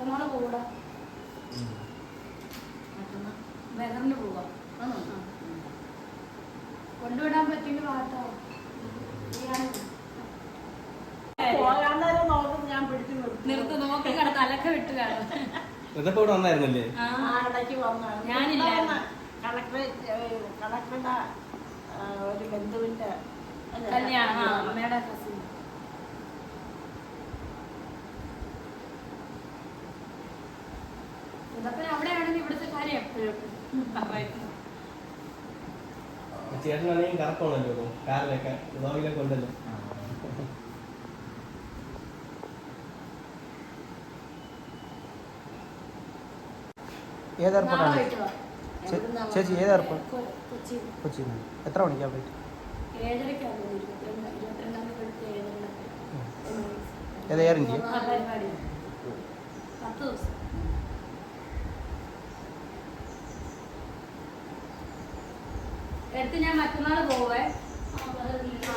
മറ്റന്നാൾ പോകൂടാ മറ്റന്നാ പോവാ. കൊണ്ടുവിടാൻ പറ്റിയ പിടിച്ചു നിർത്ത്. നോക്കി കട തലക്ക വിട്ട് കാണും. ഇവിടെ വന്നായിരുന്നല്ലേ? ഞാനില്ല. കളക്ടറുടെ ഒരു ബന്ധുവിന്റെ? കല്യാണം. ആ, അമ്മയുടെ അവിടെയാണെങ്കിൽ ഇവിടുത്തെ കാര്യം എപ്പോഴും ചേട്ടനാണെങ്കിൽ കറക്കമാണല്ലോ ഇപ്പൊ. കാറിലൊക്കെ ലോകിലൊക്കെ ഉണ്ടല്ലോ. ഏത് എയർപോർട്ടാണ്. ചേച്ചി ഏത് എയർപോർട്ട് കൊച്ചി. എത്ര മണിക്കാ ഫ്ലൈറ്റ് ഏത് എയർ ഇന്ത്യ പത്ത് ദിവസം. എടുത്ത് ഞാൻ മറ്റന്നാൾ പോവേ. ആ.